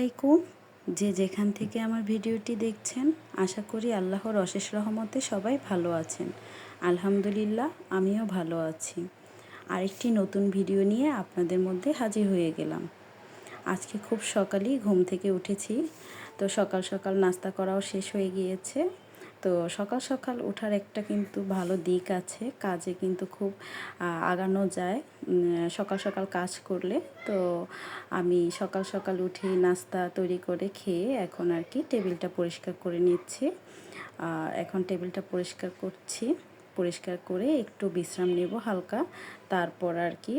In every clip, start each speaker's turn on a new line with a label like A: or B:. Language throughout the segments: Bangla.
A: আলাইকুম। যে যেখান থেকে আমার ভিডিওটি দেখছেন, আশা করি আল্লাহর অশেষ রহমতে সবাই ভালো আছেন। আলহামদুলিল্লাহ, আমিও ভালো আছি। আরেকটি নতুন ভিডিও নিয়ে আপনাদের মধ্যে হাজির হয়ে গেলাম। আজকে খুব সকালেই ঘুম থেকে উঠেছি। তো সকাল সকাল নাস্তা করাও শেষ হয়ে গিয়েছে। তো সকাল সকাল ওঠার একটা কিন্তু ভালো দিক আছে, কাজে কিন্তু খুব আগানো যায়। সকাল সকাল কাজ করলে তো আমি সকাল সকাল উঠে নাস্তা তৈরি করে খেয়ে এখন আর কি টেবিলটা পরিষ্কার করে নিচ্ছি। এখন টেবিলটা পরিষ্কার করছি। পরিষ্কার করে একটু বিশ্রাম নেব হালকা, তারপর আর কি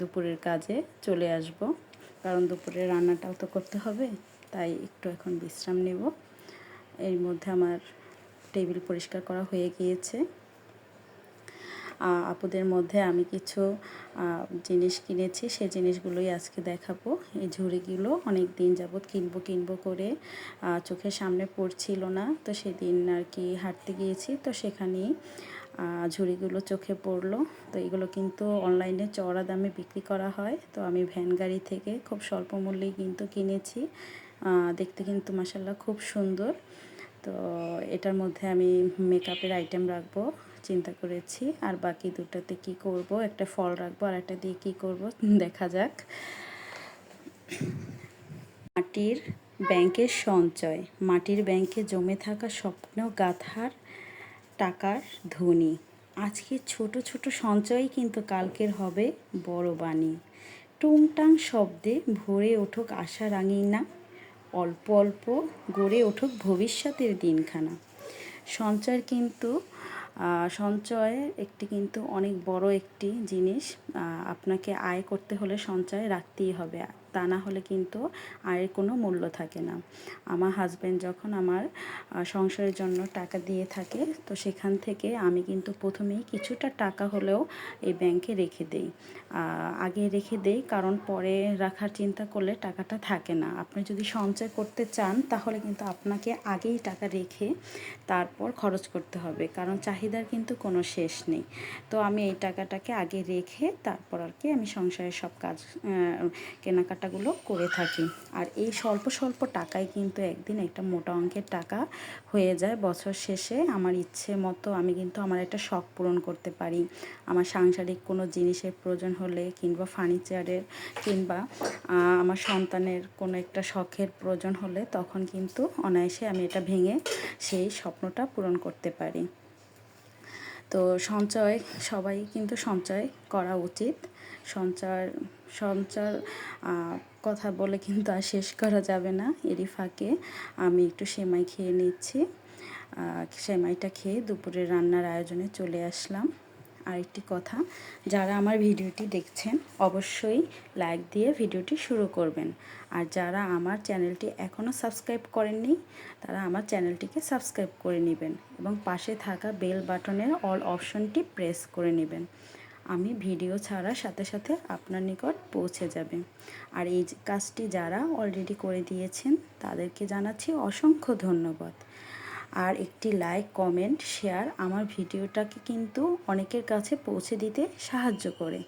A: দুপুরের কাজে চলে আসব। কারণ দুপুরে রান্নাটাও তো করতে হবে, তাই একটু এখন বিশ্রাম নেব। এর মধ্যে আমার টেবিল পরিষ্কার করা হয়ে গিয়েছে। আপুদের মধ্যে আমি কিছু জিনিস কিনেছি, সেই জিনিসগুলোই আজকে দেখাবো। এই ঝুড়িগুলো অনেক দিন যাবৎ কিনবো কিনবো করে চোখের সামনে পড়ছিল না। তো সেদিন আর কি হাঁটতে গিয়েছি, তো সেখানেই ঝুড়িগুলো চোখে পড়ল। তো এগুলো কিন্তু অনলাইনে চড়া দামে বিক্রি করা হয়। তো আমি ভ্যান গাড়ি থেকে খুব স্বল্প মূল্যেই কিন্তু কিনেছি। দেখতে কিন্তু মাসাল্লাহ খুব সুন্দর। তো এটার মধ্যে আমি মেকআপের আইটেম রাখব, চিন্তা করেছি। আর বাকি দুটাতে কি করব? একটা ফল রাখব আর একটা দিয়ে কি করব? দেখা যাক। মাটির ব্যাংকের সঞ্চয়। মাটির ব্যাংকে জমে থাকা স্বপ্ন গাথার টাকার ধনী আজকে ছোট ছোট সঞ্চয় কিন্তু কালকের হবে বড় বাণী। টুংটাং শব্দে ভরে উঠুক আশা রাঙিনা। অল্প অল্প গড়ে উঠুক ভবিষ্যতের দিনখানা। সঞ্চয় কিন্তু সঞ্চয় একটি কিন্তু অনেক বড় একটি জিনিস। আপনাকে আয় করতে হলে সঞ্চয় রাখতেই হবে। তা না হলে কিন্তু আয়ের কোনো মূল্য থাকে না। আমার হাজব্যান্ড যখন আমার সংসারের জন্য টাকা দিয়ে থাকে, তো সেখান থেকে আমি কিন্তু প্রথমেই কিছুটা টাকা হলেও এই ব্যাংকে রেখে দেই। আগে রেখে দেই, কারণ পরে রাখার চিন্তা করলে টাকাটা থাকে না। আপনি যদি সঞ্চয় করতে চান, তাহলে কিন্তু আপনাকে আগেই টাকা রেখে তারপর খরচ করতে হবে, কারণ চাহিদার কিন্তু কোনো শেষ নেই। তো আমি এই টাকাটাকে আগে রেখে তারপর আর কি আমি সংসারের সব কাজ কেনাকাটা কেনাকাটাগুলো করে থাকি। আর এই স্বল্প স্বল্প টাকায় কিন্তু একদিন একটা মোটা অঙ্কের টাকা হয়ে যায়। বছর শেষে আমার ইচ্ছে মতো আমি কিন্তু আমার একটা শখ পূরণ করতে পারি। আমার সাংসারিক কোনো জিনিসের প্রয়োজন হলে কিংবা ফার্নিচারের কিংবা আমার সন্তানের কোনো একটা শখের প্রয়োজন হলে তখন কিন্তু অনায়াসে আমি এটা ভেঙে সেই স্বপ্নটা পূরণ করতে পারি। তো সঞ্চয়, সবাই কিন্তু সঞ্চয় করা উচিত। সঞ্চয় সঞ্চার কথা বলে কিন্তু আর শেষ করা যাবে না। এরই ফাঁকে আমি একটু সেমাই খেয়ে নিচ্ছি। সেমাইটা খেয়ে দুপুরে রান্নার আয়োজনে চলে আসলাম। আরেকটি কথা, যারা আমার ভিডিওটি দেখছেন, অবশ্যই লাইক দিয়ে ভিডিওটি শুরু করবেন। আর যারা আমার চ্যানেলটি এখনও সাবস্ক্রাইব করেননি, তারা আমার চ্যানেলটিকে সাবস্ক্রাইব করে নেবেন এবং পাশে থাকা বেল বাটনের অল অপশনটি প্রেস করে নেবেন। আমি ভিডিও ছাড়ার সাথে সাথে আপনার নিকট পৌঁছে যাবে। আর এই কাজটি যারা অলরেডি করে দিয়েছেন, তাদেরকে জানাচ্ছি অসংখ্য ধন্যবাদ। আর একটি লাইক কমেন্ট শেয়ার আমার ভিডিওটাকে কিন্তু অনেকের কাছে পৌঁছে দিতে সাহায্য করে।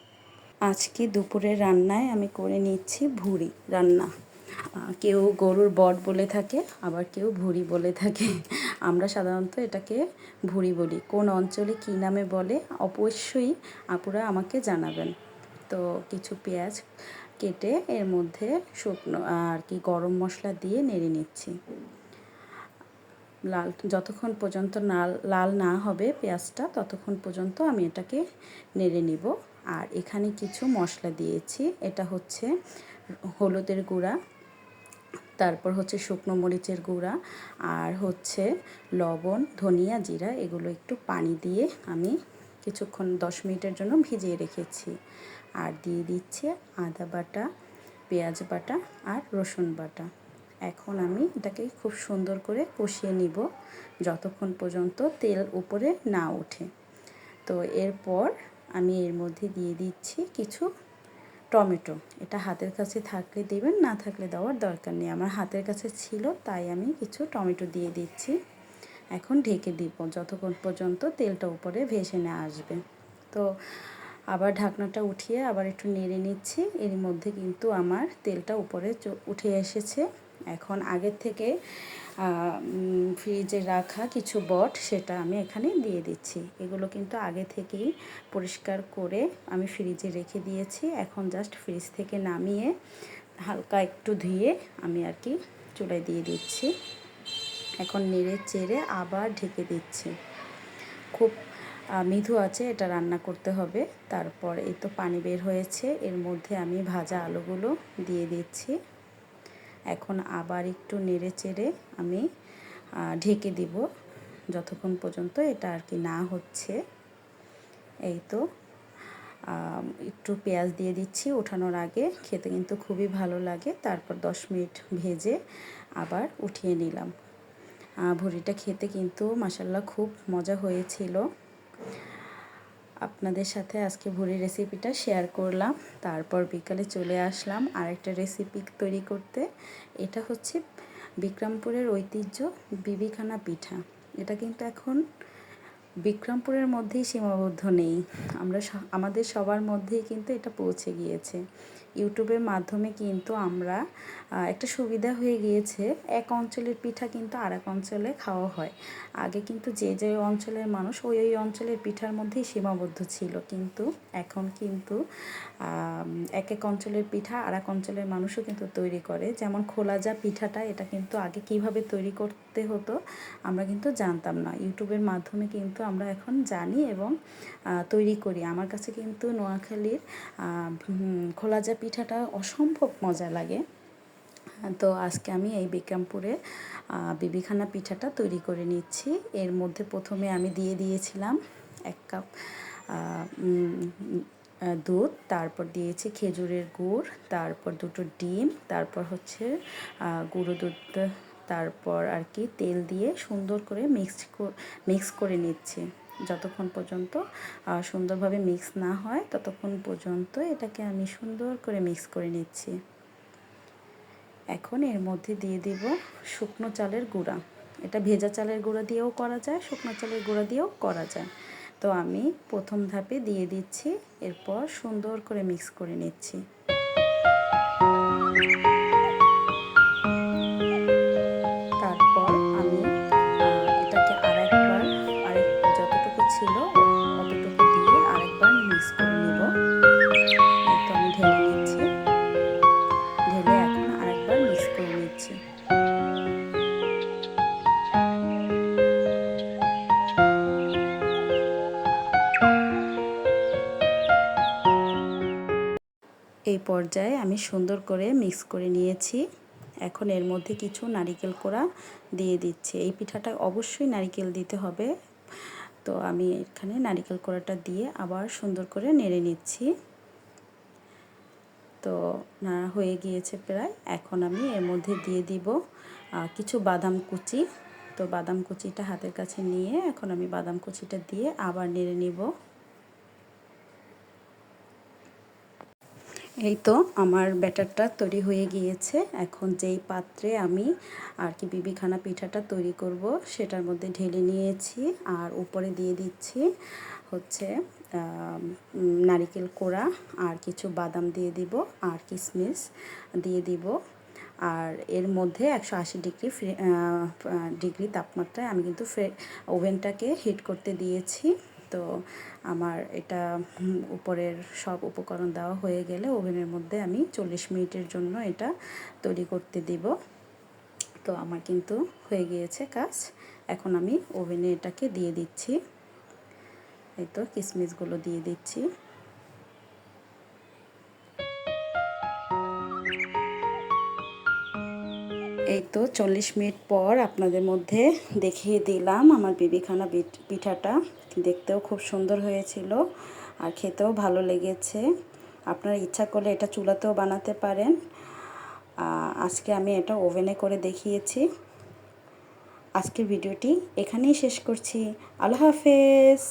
A: আজকে দুপুরের রান্নায় আমি করে নিচ্ছি ভুড়ি রান্না। কেউ গরুর বট বলে থাকে, আবার কেউ ভুড়ি বলে থাকে। আমরা সাধারণত এটাকে ভুড়ি বলি। কোন অঞ্চলে কী নামে বলে অবশ্যই আপুরা আমাকে জানাবেন। তো কিছু পেঁয়াজ কেটে এর মধ্যে শুকনো আর কি গরম মশলা দিয়ে নেড়ে নিচ্ছি। লাল, যতক্ষণ পর্যন্ত লাল লাল না হবে পেঁয়াজটা, ততক্ষণ পর্যন্ত আমি এটাকে নেড়ে নিব। আর এখানে কিছু মশলা দিয়েছি। এটা হচ্ছে হলুদের গুঁড়া তারপর হচ্ছে শুকনো মরিচের গুঁড়া আর হচ্ছে লবণ, ধনিয়া, জিরা এগুলো একটু পানি দিয়ে আমি কিছুক্ষণ দশ মিনিটের জন্য ভিজিয়ে রেখেছি। আর দিয়ে দিচ্ছে আদা বাটা, পেঁয়াজ বাটা আর রসুন বাটা। এখন আমি এটাকে খুব সুন্দর করে কষিয়ে নিব যতক্ষণ পর্যন্ত তেল উপরে না ওঠে। তো এরপর আমি এর মধ্যে দিয়ে দিচ্ছি কিছু টমেটো। এটা হাতের কাছে থাকলে দেবেন, না থাকলে দেওয়ার দরকার নেই। আমার হাতের কাছে ছিল, তাই আমি কিছু টমেটো দিয়ে দিচ্ছি। এখন ঢেকে দিব, যতক্ষণ পর্যন্ত তেলটা উপরে ভেসে না আসবে। তো আবার ঢাকনাটা উঠিয়ে আবার একটু নেড়ে নিচ্ছি। এর মধ্যে কিন্তু আমার তেলটা উপরে উঠে এসেছে। এখন আগের থেকে ফ্রিজে রাখা কিছু বট সেটা আমি এখানে দিয়ে দিচ্ছি। এগুলো কিন্তু আগে থেকেই পরিষ্কার করে আমি ফ্রিজে রেখে দিয়েছি। এখন জাস্ট ফ্রিজ থেকে নামিয়ে হালকা একটু ধুয়ে আমি আর কি চুলায় দিয়ে দিচ্ছি। এখন নেড়ে চেড়ে আবার ঢেকে দিচ্ছি। খুব মৃদু আছে এটা রান্না করতে হবে। তারপর এই তো পানি বের হয়েছে। এর মধ্যে আমি ভাজা আলুগুলো দিয়ে দিচ্ছি। এখন আবার একটু নেড়ে চেড়ে আমি ঢেকে দিব। যতক্ষণ পর্যন্ত এটা আর কি না হচ্ছে। এই তো একটু পেঁয়াজ দিয়ে দিচ্ছি ওঠানোর আগে। খেতে কিন্তু খুবই ভালো লাগে। তারপর দশ মিনিট ভেজে আবার উঠিয়ে নিলাম। ভুড়িটা খেতে কিন্তু মাসাল্লাহ খুব মজা হয়েছিল। আপনাদের সাথে আজকে ভুড়ি রেসিপিটা শেয়ার করলাম। তারপর বিকালে চলে আসলাম আরেকটা রেসিপি তৈরি করতে। এটা হচ্ছে বিক্রমপুরের ঐতিহ্য বিবিখানা পিঠা। এটা কিন্তু এখন বিক্রমপুরের মধ্যেই সীমাবদ্ধ নেই। আমরা আমাদের সবার মধ্যেই কিন্তু এটা পৌঁছে গিয়েছে। ইউটিউবের মাধ্যমে কিন্তু আমরা একটা সুবিধা হয়ে গিয়েছে। এক অঞ্চলের পিঠা কিন্তু আর এক অঞ্চলে খাওয়া হয়। আগে কিন্তু যে যে অঞ্চলের মানুষ ওই ওই অঞ্চলের পিঠার মধ্যেই সীমাবদ্ধ ছিল। কিন্তু এখন কিন্তু এক এক অঞ্চলের পিঠা আর এক অঞ্চলের মানুষও কিন্তু তৈরি করে। যেমন খোলা যা পিঠাটা, এটা কিন্তু আগে কীভাবে তৈরি করতে হতো, আমরা কিন্তু জানতাম না। ইউটিউবের মাধ্যমে কিন্তু আমরা এখন জানি এবং তৈরি করি। আমার কাছে কিন্তু নোয়াখালীর খোলা যা পিঠাটা অসম্ভব মজা লাগে। তো আজকে আমি এই বিক্রমপুরে বিবিখানা পিঠাটা তৈরি করে নিচ্ছি। এর মধ্যে প্রথমে আমি দিয়ে দিয়েছিলাম এক কাপ দুধ, তারপর দিয়েছি খেজুরের গুড়, তারপর দুটো ডিম, তারপর হচ্ছে গুঁড়ো দুধ তারপর আর কি তেল দিয়ে সুন্দর করে মিক্স মিক্স করে নিচ্ছি। যতক্ষণ পর্যন্ত সুন্দরভাবে মিক্স না হয়, ততক্ষণ পর্যন্ত এটাকে আমি সুন্দর করে মিক্স করে নিচ্ছি। এখন এর মধ্যে দিয়ে দিব শুকনো চালের গুঁড়া। এটা ভেজা চালের গুঁড়া দিয়েও করা যায়, শুকনো চালের গুঁড়া দিয়েও করা যায়। তো আমি প্রথম ধাপে দিয়ে দিচ্ছি, এরপর সুন্দর করে মিক্স করে নিচ্ছি। পর্যায়ে আমি সুন্দর করে মিক্স করে নিয়েছি। এখন এর মধ্যে কিছু নারিকেল কোড়া দিয়ে দিচ্ছি। এই পিঠাটা অবশ্যই নারিকেল দিতে হবে। তো আমি এখানে নারিকেল কোড়াটা দিয়ে আবার সুন্দর করে নেড়ে নিচ্ছি। তো নাড়া হয়ে গিয়েছে প্রায়। এখন আমি এর মধ্যে দিয়ে দিব কিছু বাদাম কুচি। তো বাদাম কুচিটা হাতের কাছে নিয়ে এখন আমি বাদাম কুচিটা দিয়ে আবার নেড়ে নিব। এই তো আমার ব্যাটারটা তৈরি হয়ে গিয়েছে। এখন যেই পাত্রে আমি আর কি বিবিখানা পিঠাটা তৈরি করব, সেটার মধ্যে ঢেলে নিয়েছি আর উপরে দিয়ে দিচ্ছি হচ্ছে নারিকেল কোড়া আর কিছু বাদাম দিয়ে দিব আর কিশমিশ দিয়ে দিব। আর এর মধ্যে একশো আশি ডিগ্রি ডিগ্রি তাপমাত্রায় আমি কিন্তু ওভেনটাকে হিট করতে দিয়েছি। তো আমার এটা উপরের সব উপকরণ দেওয়া হয়ে গেলে ওভেনের মধ্যে আমি চল্লিশ মিনিটের জন্য এটা তৈরি করতে দিব। তো আমার কিন্তু হয়ে গিয়েছে কাজ। এখন আমি ওভেনে এটাকে দিয়ে দিচ্ছি। এই তো কিশমিশগুলো দিয়ে দিচ্ছি। চল্লিশ মিনিট পর আপনাদের মধ্যে দেখিয়ে দিলাম আমার বিবিখানা পিঠাটা। দেখতেও খুব সুন্দর হয়েছিল আর খেতেও ভালো লেগেছে। আপনারা ইচ্ছা করলে এটা চুলাতেও বানাতে পারেন। আজকে আমি এটা ওভেনে করে দেখিয়েছি। আজকের ভিডিওটি এখানেই শেষ করছি। আল্লাহ হাফেজ!